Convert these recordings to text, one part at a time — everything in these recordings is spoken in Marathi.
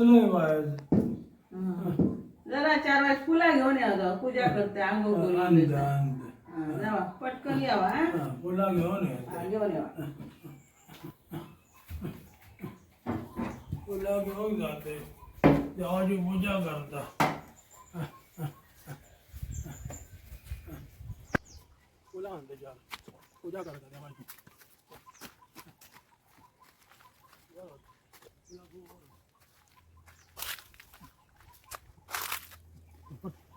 बाहेर जरा चार वेळेस फुला घेऊन या. पूजा करते आंघोळ करून हा, जावा पटकन यावा हा? हा, फुला घेऊन हा, येते घेऊन यावा फुला घेऊन जाते. देवाची पूजा करता. फुला आणते चार. पूजा करता देवाची.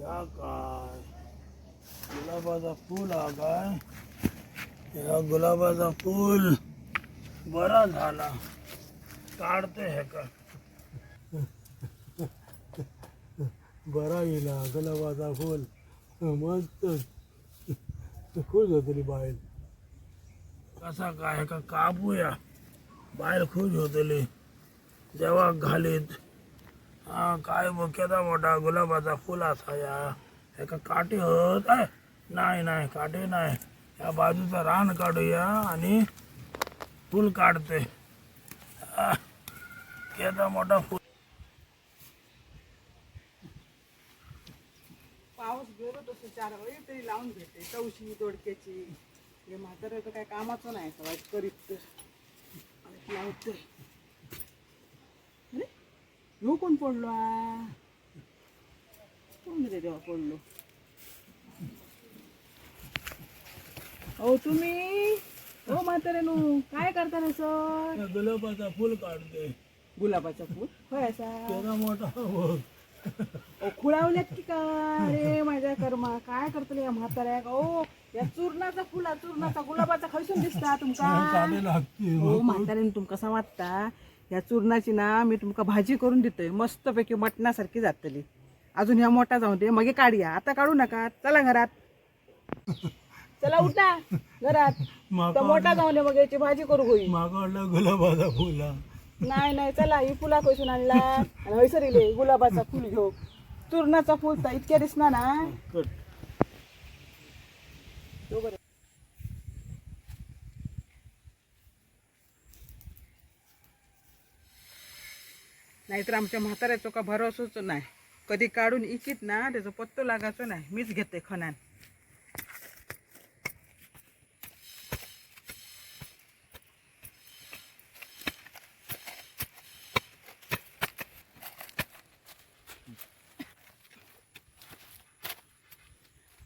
या काय? गुलाबाचा फूल हा काय? या गुलाबाचा फूल बरा झाला. काढते हे का बरा येला गुलाबाचा फूल. मस्त. खुश होतली बाहेर. कसा काय? का कापूया बाहेर खुश होतली. जेव्हा घालीत काय केदा मोठा गुलाबाचा फुल असा या. एका काटे होत आहे. नाही नाही काटे नाही. या बाजूचा रान काढूया आणि फुल काढते. केचा केदा मोठा फुल. पाऊस गेलो तसं चार वेळी तरी लावून घेते. चौशी दोडक्याची. हे म्हातारं तर काय कामाचं नाही वाईट करीत तर. ह्यो कोण पडलो आ? कोण रे देवा पडलो हो तुम्ही हो म्हाताऱ्यानो काय करता ना सर गुलाबाचा फुल काढते गुलाबाचा फूल होय असा मोठा हो ओ खुळावल्यात की काय रे माझ्या कर्मा काय करतले या म्हाताऱ्या ओ या चूर्णाचा फुला चूर्णाचा गुलाबाचा खैसून दिसता तुमका काढे लागते हो म्हाताऱ्याने तुमका कसा वाटता या चूर्णाची ना मी तुमका भाजी करून देतोय. मस्तपैकी मटणासारखी जातली. अजून ह्या मोठा जाऊ दे. मग काढूया. आता काढू नका. चला घरात. चला उठा. घरात. तो मोठा जाऊ दे मग. याची भाजी करू होई. गुलाबाचा फुल. नाही नाही. चला ही फुला खैसून आणला. आणि हैसरीले गुलाबाचा फुल घेऊ. चूर्णाचा फुल तर इतक्या दिसणार ना कट तो बरं. नाहीतर आमच्या म्हाताऱ्याचं का भरोसाच नाही. कधी काढून इकीत ना त्याचा पत्तो लागायचो नाही. मीच घेते खणान.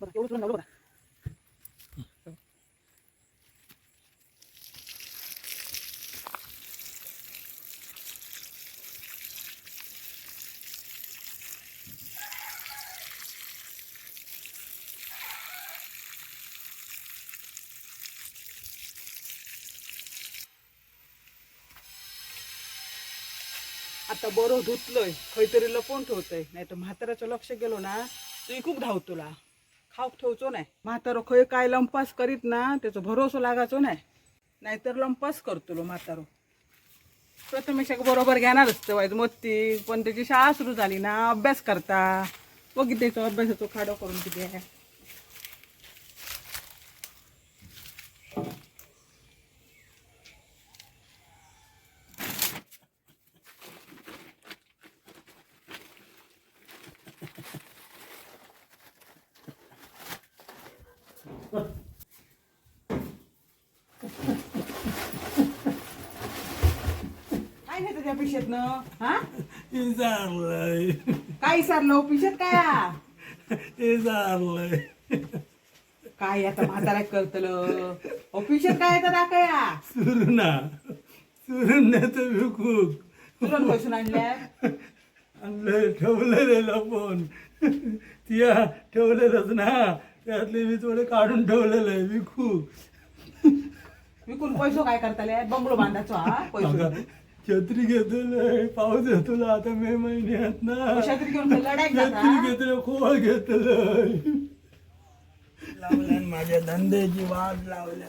बरं एवढं तुला आता बरं धुतलंय खंयतरी लपवून ठेवतोय. नाही तर म्हाताऱ्याचं लक्ष गेलो ना तू खूप धाव तुला. खाऊक ठेवचो नाही. म्हातारो खंय काय लंपास करीत ना त्याचं भरोसा लागायचो नाही. नाहीतर लंपास करतो म्हातारो. प्रथमेशाक बरोबर घेणारच तेव्हा मोती पण त्याची शाळा सुरू झाली ना अभ्यास करता. बघित अभ्यासाचो खाडो करून किती काय नाही तुझ्या पिशेतनं हा? इजारलंय काय सारलं पिशेत काय? हा? इजारलंय काय आता म्हातारा करतल पिशेत काय येतं दाखया सुरना. सुरण्याचं विकूक. तुला पैसून आणल्या आणलं ठेवलेलं फोन. तिया ठेवलेलंच ना. त्यातले मी थोडं काढून ठेवलेलं आहे विकू. विकून पैसो काय करताले? बंगलो बांधायचो हा पैसो. छत्री घेतलंय पाऊस येतो आता मे महिन्यात ना. छत्री घेऊन लढाई छत्री घेतलं खोळ घेतलंय लावल्या माझ्या धंद्याची वाट लावल्या